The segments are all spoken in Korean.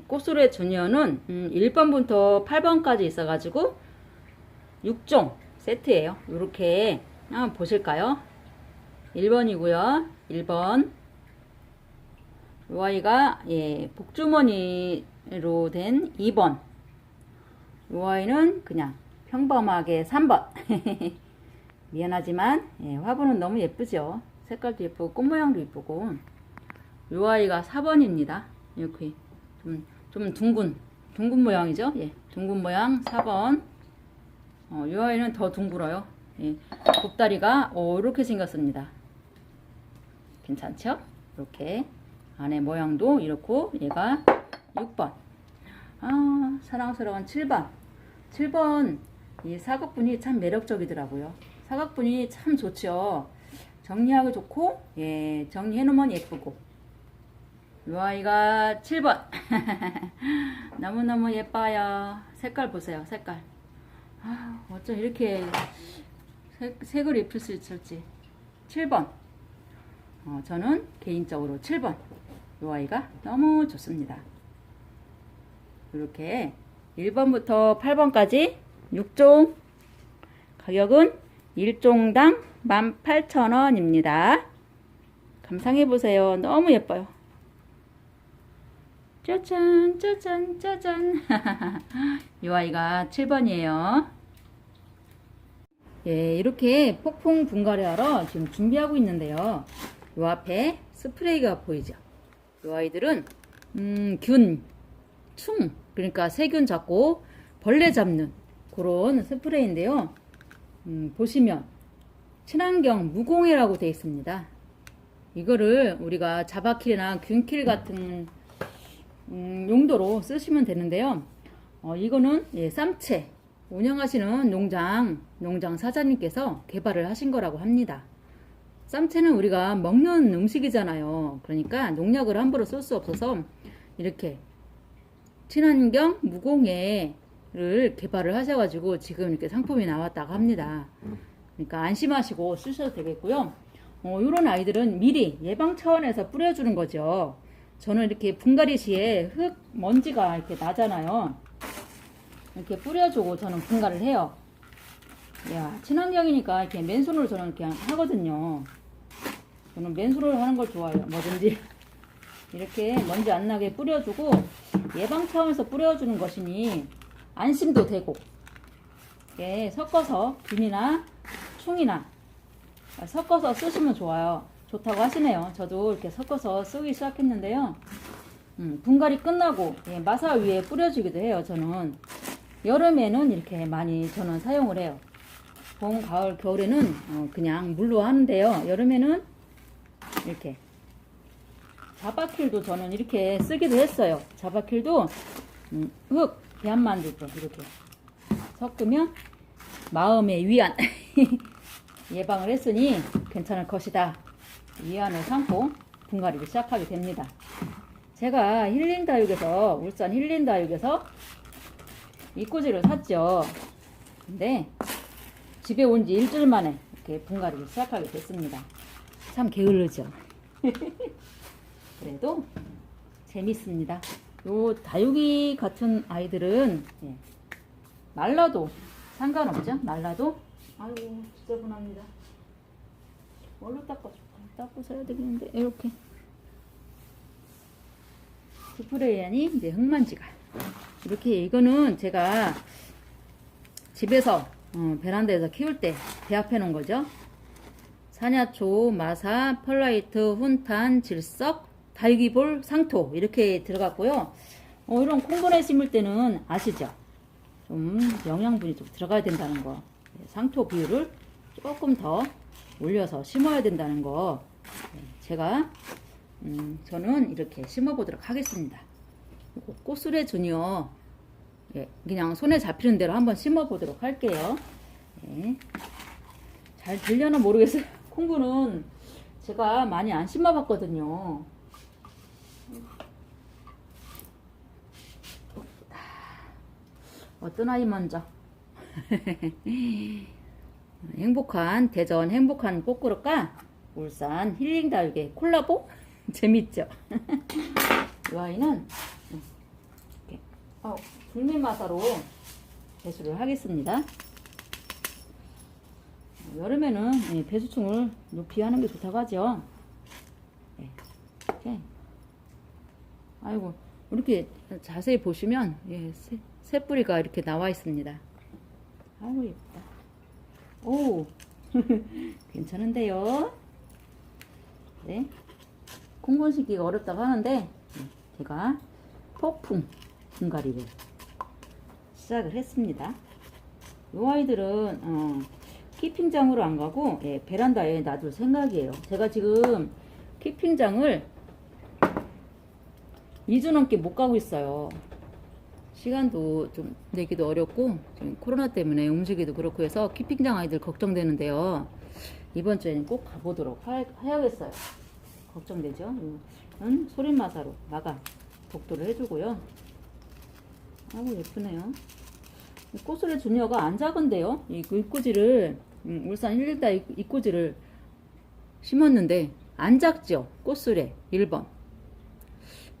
꽃술의 주니어는 음, 1번부터 8번까지 있어가지고 6종 세트예요. 이렇게 한번 보실까요? 1번이고요. 1번 이 아이가 예, 복주머니로 된 2번 이 아이는 그냥 평범하게 3번 미안하지만 예, 화분은 너무 예쁘죠. 색깔도 예쁘고 꽃 모양도 예쁘고 이 아이가 4번입니다. 이렇게 좀, 좀 둥근 둥근 모양이죠. 예, 둥근 모양 4번. 어, 이 아이는 더 둥글어요. 예, 곱다리가 어, 이렇게 생겼습니다. 괜찮죠? 이렇게 안에 모양도 이렇고 얘가 6번. 아 사랑스러운 7번. 7번 이 사각분이 참 매력적이더라고요. 사각분이 참 좋죠. 정리하기 좋고 예 정리해 놓으면 예쁘고 이 아이가 7번. 너무너무 예뻐요. 색깔 보세요 색깔. 아, 어쩜 이렇게 색, 색을 입힐 수 있을지. 7번. 어, 저는 개인적으로 7번. 이 아이가 너무 좋습니다. 이렇게 1번부터 8번까지 6종 가격은 1종당 18,000원입니다. 감상해보세요. 너무 예뻐요 짜잔 짜잔 짜잔. 이 아이가 7번이에요. 예 이렇게 폭풍 분갈이 하러 지금 준비하고 있는데요. 요 앞에 스프레이가 보이죠? 이 아이들은 음, 균, 충 그러니까 세균 잡고 벌레 잡는 그런 스프레이인데요. 음, 보시면 친환경 무공해라고 되어 있습니다. 이거를 우리가 자바킬이나 균킬 같은 음, 용도로 쓰시면 되는데요. 어, 이거는 예, 쌈채 운영하시는 농장 농장 사장님께서 개발을 하신 거라고 합니다. 쌈채는 우리가 먹는 음식이잖아요. 그러니까 농약을 함부로 쓸 수 없어서 이렇게 친환경 무공해를 개발을 하셔가지고 지금 이렇게 상품이 나왔다고 합니다. 그러니까 안심하시고 쓰셔도 되겠고요. 어, 이런 아이들은 미리 예방 차원에서 뿌려주는 거죠. 저는 이렇게 분갈이 시에 흙 먼지가 이렇게 나잖아요. 이렇게 뿌려주고 저는 분갈을 해요. 야, 친환경이니까 이렇게 맨손으로 저는 이렇게 하거든요. 저는 맨손으로 하는 걸 좋아해요. 뭐든지. 이렇게 먼지 안 나게 뿌려주고 예방 차원에서 뿌려주는 것이니 안심도 되고 이렇게 섞어서 균이나 충이나 섞어서 쓰시면 좋아요. 좋다고 하시네요. 저도 이렇게 섞어서 쓰기 시작했는데요. 음, 분갈이 끝나고 예, 마사 위에 뿌려주기도 해요. 저는 여름에는 이렇게 많이 저는 사용을 해요. 봄, 가을, 겨울에는 어, 그냥 물로 하는데요. 여름에는 이렇게 자바킬도 저는 이렇게 쓰기도 했어요. 자바킬도 음, 흙, 배안 만들 때 이렇게 섞으면 마음의 위안 예방을 했으니 괜찮을 것이다. 위안을 삼고 분갈이를 시작하게 됩니다. 제가 힐링다육에서 울산 힐링다육에서 이꼬지를 샀죠. 근데 집에 온 지 일주일 만에 이렇게 분갈이를 시작하게 됐습니다. 참 게을르죠. 그래도 재밌습니다. 요 다육이 같은 아이들은 예, 말라도 상관없죠. 말라도 아이고 지저분합니다. 뭘로 닦아줄까? 닦고 써야 되겠는데 이렇게 스프레이안이 이제 흙먼지가 이렇게 이거는 제가 집에서 어, 베란다에서 키울 때 배합해 놓은 거죠. 사냐초, 마사, 펄라이트, 훈탄, 질석, 다육이볼, 상토 이렇게 들어갔고요. 어, 이런 콩분에 심을 때는 아시죠? 좀 영양분이 좀 들어가야 된다는 거. 네, 상토 비율을 조금 더 올려서 심어야 된다는 거 네, 제가 음, 저는 이렇게 심어 보도록 하겠습니다. 꽃술의 주니어 예, 그냥 손에 잡히는 대로 한번 심어 보도록 할게요. 예. 잘 들려나 모르겠어요. 콩구는 제가 많이 안 심어 봤거든요. 어떤 아이 먼저? 행복한 대전 행복한 꽃그릇과 울산 힐링 다육의 콜라보 재밌죠? 이 아이는 어, 중미마사로 배수를 하겠습니다. 어, 여름에는 예, 배수충을 높이 하는 게 좋다고 하죠. 예, 이렇게. 아이고, 이렇게 자세히 보시면, 예, 새, 새뿌리가 이렇게 나와 있습니다. 아이고, 예쁘다. 오, 괜찮은데요? 네. 콩분 씻기가 어렵다고 하는데, 예, 제가 폭풍 분갈이를 시작을 했습니다. 이 아이들은 어, 키핑장으로 안 가고 예, 베란다에 놔둘 생각이에요. 제가 지금 키핑장을 2주 넘게 못 가고 있어요. 시간도 좀 내기도 어렵고 지금 코로나 때문에 움직이기도 그렇고 해서 키핑장 아이들 걱정되는데요. 이번 주에는 꼭 가보도록 하, 해야겠어요. 걱정되죠? 이건 소림마사로 마감 복도를 해주고요. 아우 예쁘네요. 이 꽃술의 주니어가 안 작은데요. 이 입꼬지를 음, 울산 1일다 입꼬지를 심었는데 안 작죠. 꽃술의 1번.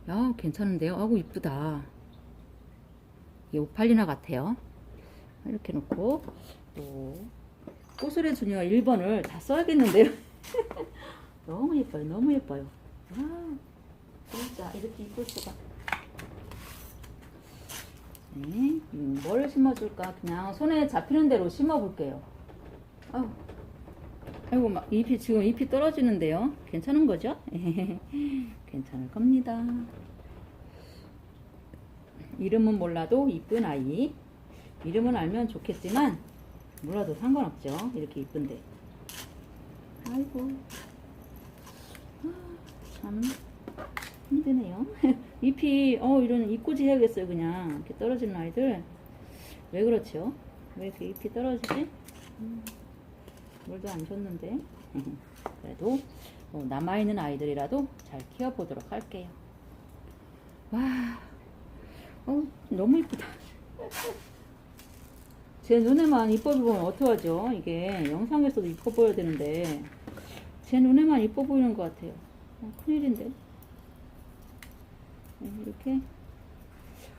야 괜찮은데요. 아우 이쁘다. 이 오팔리나 같아요. 이렇게 놓고 또 꽃술의 주니어 1번을 다 써야겠는데요. 너무 예뻐요. 너무 예뻐요. 아 진짜 이렇게 이쁠 수가. 네, 음, 뭘 심어줄까? 그냥 손에 잡히는 대로 심어볼게요. 아우, 아이고, 막 잎이 지금 잎이 떨어지는데요. 괜찮은 거죠? 괜찮을 겁니다. 이름은 몰라도 이쁜 아이. 이름은 알면 좋겠지만 몰라도 상관없죠. 이렇게 이쁜데. 아이고, 아, 참. 힘드네요. 잎이 어 이런 잎꽂이 해야겠어요 그냥 이렇게 떨어지는 아이들 왜 그렇죠? 왜 이렇게 잎이 떨어지지? 음, 물도 안 줬는데 그래도 어, 남아있는 아이들이라도 잘 키워보도록 할게요. 와, 어 너무 이쁘다. 제 눈에만 이뻐 보이면 어떡하죠? 이게 영상에서도 이뻐 보여야 되는데 제 눈에만 이뻐 보이는 것 같아요. 어, 큰일인데. 네, 이렇게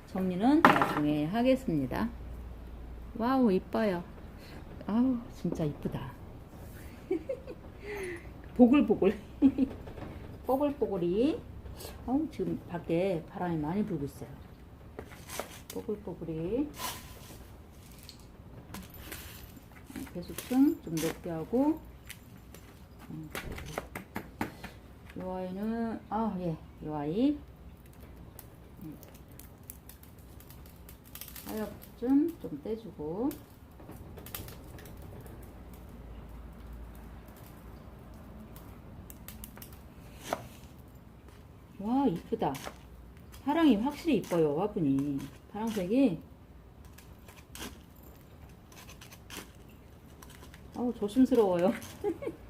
정리는 나중에 하겠습니다. 와우 이뻐요. 아우 진짜 이쁘다. 보글보글 뽀글뽀글이 아우 지금 밖에 바람이 많이 불고 있어요. 뽀글뽀글이 배수층 좀 높게 하고. 음, 이 아이는 아예이 아이. 하엽 좀 떼주고. 와 이쁘다. 파랑이 확실히 이뻐요 화분이 파랑색이? 아우 조심스러워요.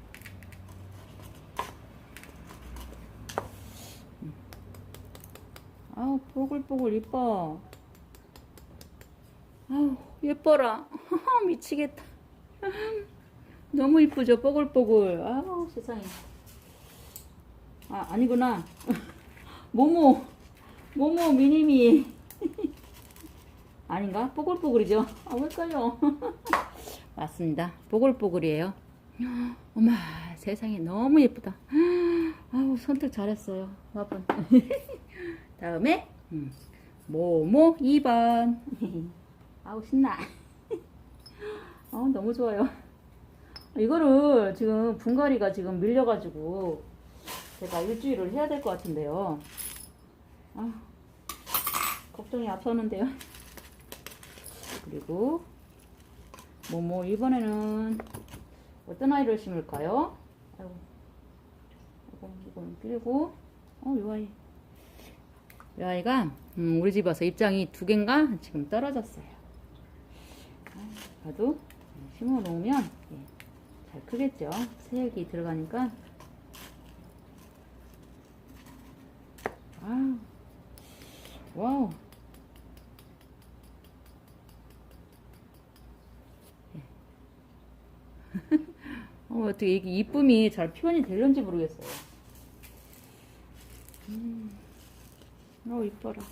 아우 뽀글뽀글 이뻐. 아우 예뻐라. 미치겠다. 너무 이쁘죠 뽀글뽀글. 아우 세상에. 아 아니구나. 모모 모모 미니미 아닌가? 뽀글뽀글이죠? 아 헷갈려. 맞습니다. 뽀글뽀글이에요. 어마 세상에 너무 예쁘다. 아우 선택 잘했어요. 화분 다음에 음, 모모 2번. 아우 신나. 어 너무 좋아요. 이거를 지금 분갈이가 지금 밀려가지고 제가 일주일을 해야 될 것 같은데요. 아 걱정이 앞서는데요 그리고 모모 이번에는 어떤 아이를 심을까요? 아이고, 이거 이건 그리고 어 이 아이 이 아이가 음, 우리 집 와서 입장이 두 개인가 지금 떨어졌어요. 아, 봐도 심어 놓으면 예, 잘 크겠죠. 새액이 들어가니까 아 와우 어, 어떻게 이게 이쁨이 잘 표현이 되는지 모르겠어요. 음. 어, 이뻐라.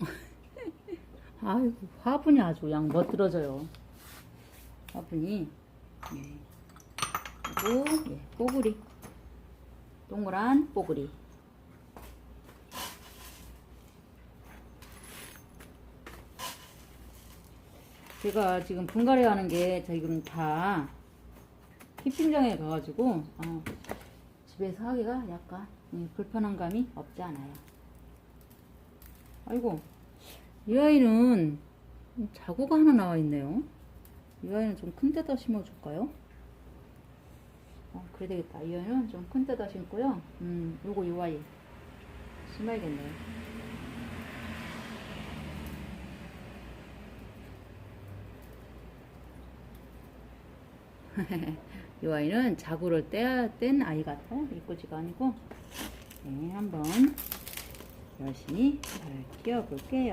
아이고, 화분이 아주 그냥 멋들어져요. 화분이. 예. 그리고, 예, 뽀글이. 동그란 뽀글이. 제가 지금 분갈이 하는 게 지금 다 키핑장에 가가지고 어, 집에서 하기가 약간 예, 불편한 감이 없지 않아요. 아이고 이 아이는 자구가 하나 나와 있네요. 이 아이는 좀 큰 데다 심어줄까요? 어, 그래 되겠다. 이 아이는 좀 큰 데다 심고요. 음, 요거 이 아이 심어야겠네요. 이 아이는 자구를 떼야 뗀 아이 같아요. 이꼬지가 아니고. 네, 한번 열심히 잘 키워볼게요.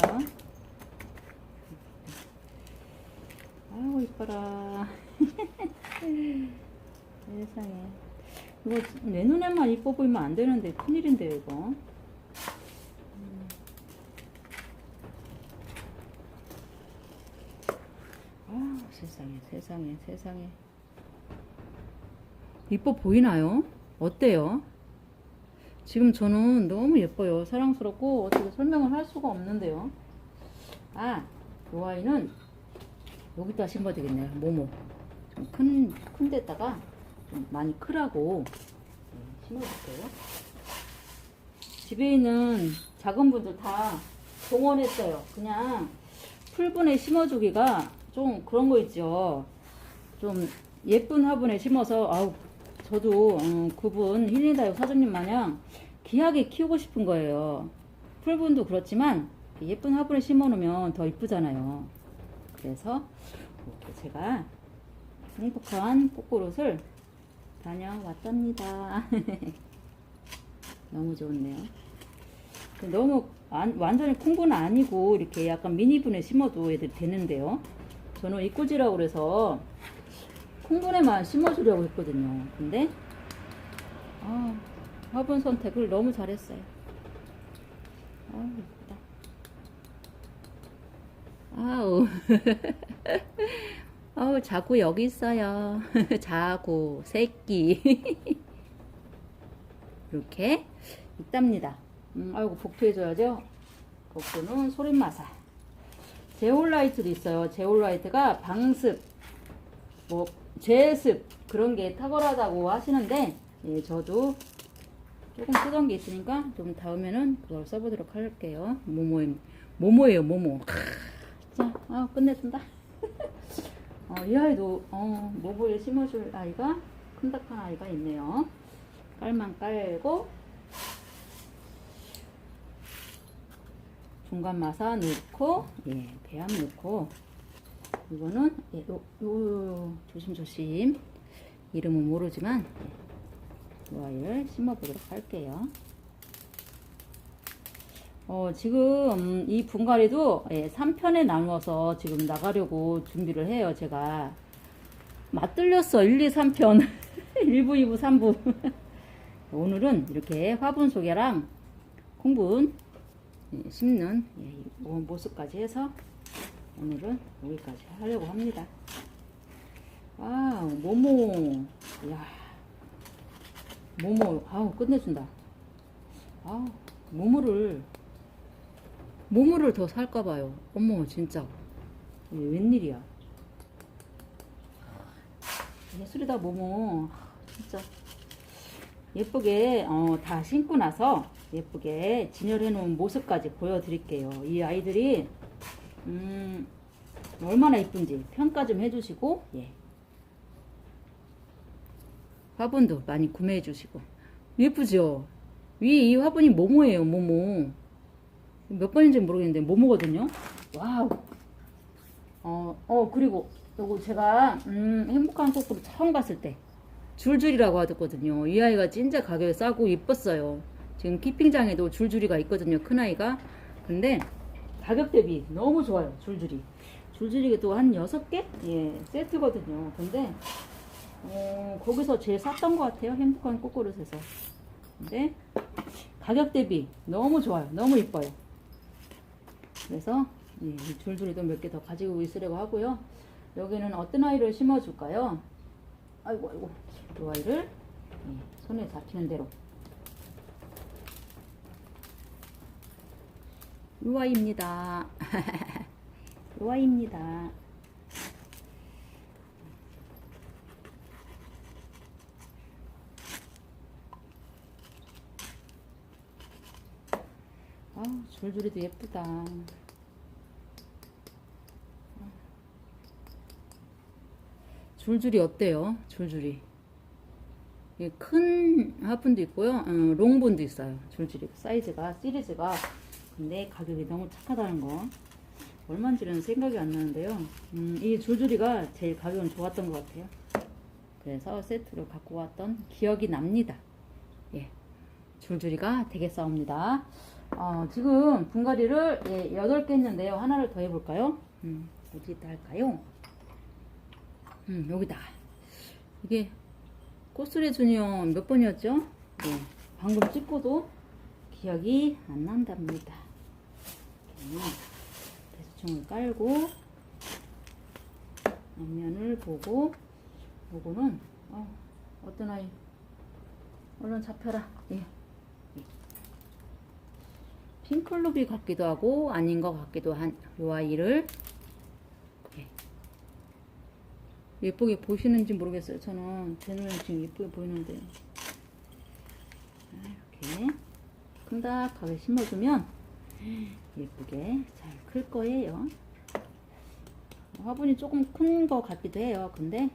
아이고, 이뻐라. 세상에. 이거 내 눈에만 이뻐 보이면 안 되는데, 큰일인데, 이거. 음. 아, 세상에, 세상에, 세상에. 이뻐 보이나요? 어때요? 지금 저는 너무 예뻐요. 사랑스럽고 어떻게 설명을 할 수가 없는데요. 아, 이 아이는 여기다 심어야 되겠네요. 모모. 좀 큰, 큰 데다가 좀 많이 크라고 네, 심어줄게요. 집에 있는 작은 분들 다 동원했어요. 그냥 풀분에 심어주기가 좀 그런 거 있죠. 좀 예쁜 화분에 심어서 아우 저도 음, 그분 힐링다육 사장님 마냥 귀하게 키우고 싶은 거예요. 풀분도 그렇지만 예쁜 화분에 심어놓으면 더 이쁘잖아요. 그래서 제가 행복한 꽃그릇을 다녀왔답니다. 너무 좋네요. 너무 안- 완전히 큰건 아니고 이렇게 약간 미니분에 심어도 애들 되는데요. 저는 이꼬지라고 그래서 콩분에만 심어주려고 했거든요. 근데 아, 화분 선택을 너무 잘했어요. 아, 예쁘다. 아우. 아우, 자구 여기 있어요. 자구, 새끼. 이렇게 있답니다. 음, 아이고, 복토해줘야죠. 복토는 소림마사. 제올라이트도 있어요. 제올라이트가 방습, 뭐, 제습, 그런 게 탁월하다고 하시는데, 예, 저도 조금 쓰던 게 있으니까 좀 다음에는 그걸 써보도록 할게요. 모모에, 모모예요, 모모. 자, 아, 끝내준다. 어, 이 아이도, 어, 모모에 심어줄 아이가, 큰닥한 아이가 있네요. 깔만 깔고, 중간 마사 넣고, 예, 배암 넣고, 이거는, 예, 요, 요, 요, 조심조심. 이름은 모르지만, 이 아이를 심어보도록 할게요. 어, 지금 이 분갈이도 예, 3편에 나누어서 지금 나가려고 준비를 해요, 제가. 맞들렸어, 1, 2, 3편. 1부, 2부, 3부. 오늘은 이렇게 화분 소개랑 콩분 예, 심는 예, 이 모습까지 해서 오늘은 여기까지 하려고 합니다. 아, 모모. 야 모모, 아우, 끝내준다. 아우, 모모를, 모모를 더 살까 봐요. 어머, 진짜. 웬일이야. 예술이다, 모모. 진짜. 예쁘게, 어, 다 신고 나서 예쁘게 진열해 놓은 모습까지 보여드릴게요. 이 아이들이, 음, 얼마나 예쁜지 평가 좀 해주시고, 예. 화분도 많이 구매해 주시고. 예쁘죠? 위에 이 화분이 모모예요 모모. 몇 번인지 모르겠는데 모모거든요? 와우. 어, 어 그리고 요거 제가 음, 행복한 꽃으로 처음 갔을 때 줄줄이라고 하거든요. 이 아이가 진짜 가격이 싸고 이뻤어요. 지금 키핑장에도 줄줄이가 있거든요 큰 아이가. 근데 가격 대비 너무 좋아요 줄줄이 줄줄이가 또 한 6개? 예 세트거든요 근데 어, 거기서 제일 쌌던 것 같아요. 행복한 꽃그릇에서. 근데 가격 대비 너무 좋아요. 너무 이뻐요. 그래서 예, 이 줄줄이도 몇 개 더 가지고 있으려고 하고요. 여기는 어떤 아이를 심어줄까요? 아이고 아이고 이 아이를 예, 손에 잡히는 대로 이 아이입니다. 아, 줄줄이도 예쁘다. 줄줄이 어때요? 줄줄이. 큰 화분도 있고요. 어, 롱분도 있어요. 줄줄이. 사이즈가, 시리즈가. 근데 가격이 너무 착하다는 거. 얼마인지는 생각이 안 나는데요. 음, 이 줄줄이가 제일 가격은 좋았던 것 같아요. 그래서 세트로 갖고 왔던 기억이 납니다. 예. 줄줄이가 되겠사옵니다. 어, 지금 분갈이를 예, 8개 했는데요. 하나를 더 해볼까요? 음, 어디다 할까요? 음, 여기다. 이게 꽃술의 주니어 몇 번이었죠? 네, 방금 찍고도 기억이 안 난답니다. 이렇게 배수청을 깔고 앞면을 보고 요거는 어, 어떤 아이 얼른 잡혀라. 예. 핑클루비 같기도 하고 아닌 것 같기도 한 요 아이를 예. 예쁘게 보시는지 모르겠어요. 저는 제 눈에 지금 예쁘게 보이는데 아, 이렇게 큼닥하게 심어주면 예쁘게 잘 클 거예요. 화분이 조금 큰것 같기도 해요. 근데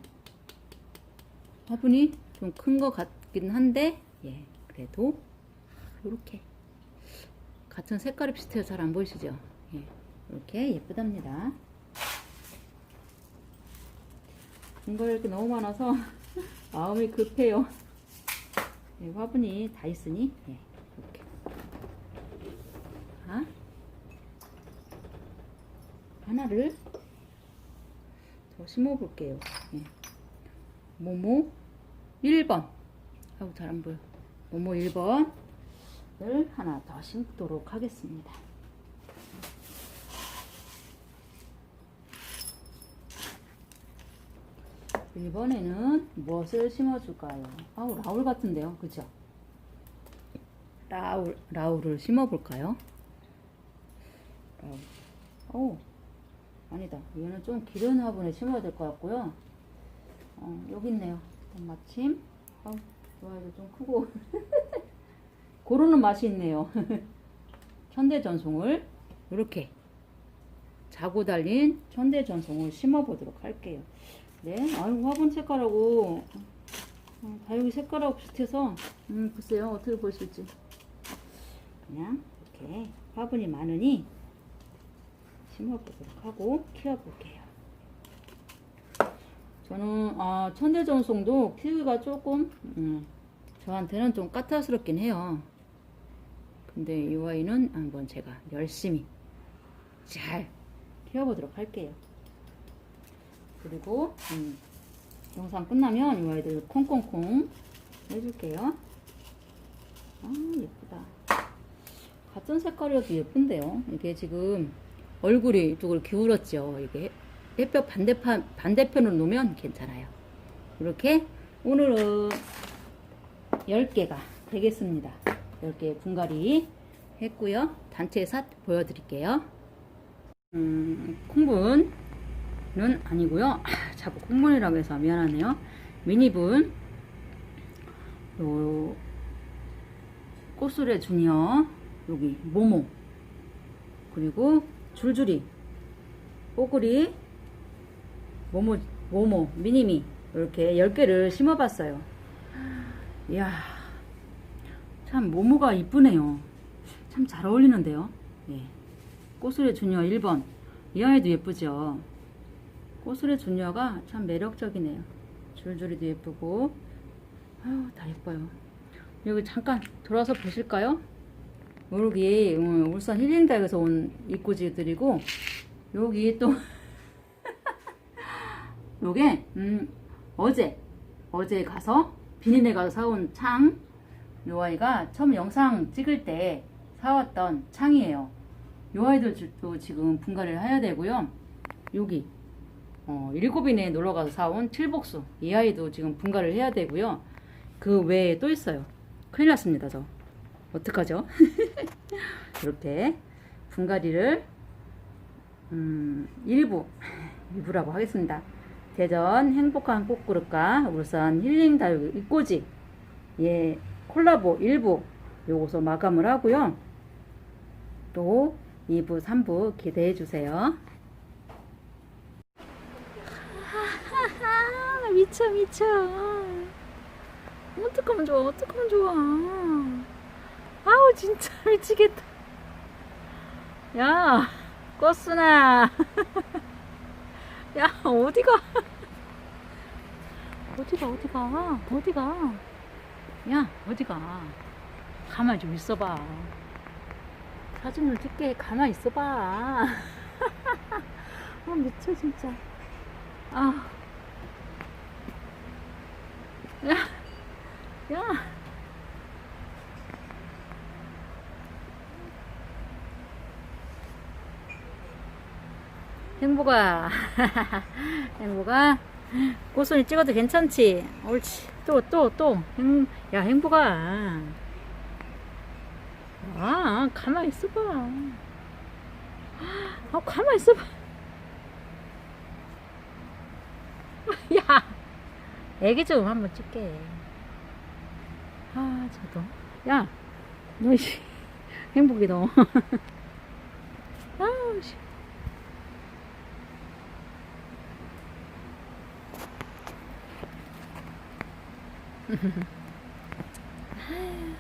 화분이 좀큰것 같긴 한데 예 그래도 이렇게 같은 색깔이 비슷해서 잘안 보이시죠? 예, 이렇게 예쁘답니다. 이거 이렇게 너무 많아서 마음이 급해요. 예, 화분이 다 있으니 예, 이렇게 자, 하나를 더 심어 볼게요. 예. 모모 1번 아우 잘 안 보여. 모모 1번 을 하나 더 심도록 하겠습니다. 이번에는 무엇을 심어줄까요? 아우 라울 같은데요, 그죠? 라울 라울을 심어볼까요? 라울. 오 아니다. 이거는 좀 기른 화분에 심어야 될 것 같고요. 어, 여기 있네요. 마침 어, 좋아요 좀 크고 고르는 맛이 있네요. 천대전송을 이렇게 자고 달린 천대전송을 심어보도록 할게요. 네, 아유 화분 색깔하고 어, 다육이 색깔하고 비슷해서 음 글쎄요 어떻게 보실지 그냥 이렇게 화분이 많으니 심어보도록 하고 키워볼게요. 저는 아, 천대전송도 키우기가 조금 음, 저한테는 좀 까탈스럽긴 해요. 근데 이 아이는 한번 제가 열심히 잘 키워보도록 할게요. 그리고 음, 영상 끝나면 이 아이들 콩콩콩 해줄게요. 아 예쁘다. 같은 색깔이어도 예쁜데요. 이게 지금 얼굴이 이쪽을 기울었죠. 이게 햇볕 반대편 반대편으로 놓으면 괜찮아요. 이렇게 오늘은 10개가 되겠습니다. 10개 분갈이 했고요. 단체 삿 보여드릴게요. 음, 콩분은 아니고요. 아, 자꾸 콩분이라고 해서 미안하네요. 미니분 요 꽃술의 주니어 여기 모모 그리고 줄줄이 뽀글이 모모 모모 미니미 이렇게 10개를 심어봤어요. 이야, 참 모모가 이쁘네요. 참 잘 어울리는데요. 예. 꽃술의 주니어 1번. 이 아이도 예쁘죠. 꽃술의 주니어가 참 매력적이네요. 줄줄이도 예쁘고, 아유, 다 예뻐요. 여기 잠깐 돌아서 보실까요? 여기 음, 울산 힐링다에서 온 입구지들이고, 여기 또, 요게, 음, 어제, 어제 가서 비린내 가서 사온 창. 요 아이가 처음 영상 찍을 때 사왔던 창이에요. 요 아이들도 지금 분갈이를 해야 되고요. 여기 어, 일곱이네 놀러 가서 사온 칠복수 이 아이도 지금 분갈이를 해야 되고요. 그 외에 또 있어요. 큰일 났습니다, 저. 어떡하죠? 이렇게 분갈이를 음, 일부 일부라고 하겠습니다. 대전 행복한 꽃그릇과 울산 힐링 다육 이꼬지 예 콜라보 일부 요것서 마감을 하고요. 또 2부, 3부 기대해 주세요. 아, 미쳐 미쳐. 어떡하면 좋아 어떡하면 좋아. 진짜 미치겠다. 야 꽃순아. 야 어디가? 어디가 어디가 어디가? 야 어디가? 가만히 좀 있어봐. 사진 좀 찍게 가만히 있어봐. 아 미쳐 진짜. 아. 야, 야. 행복아, 행복아, 꽃손이 찍어도 괜찮지? 옳지. 또, 또, 또. 행, 야, 행복아. 아, 가만히 있어봐. 아, 가만히 있어봐. 야, 애기 좀 한번 찍게. 아, 저도. 야, 너, 씨, 행복이 너. 嗯哼哼，嗨。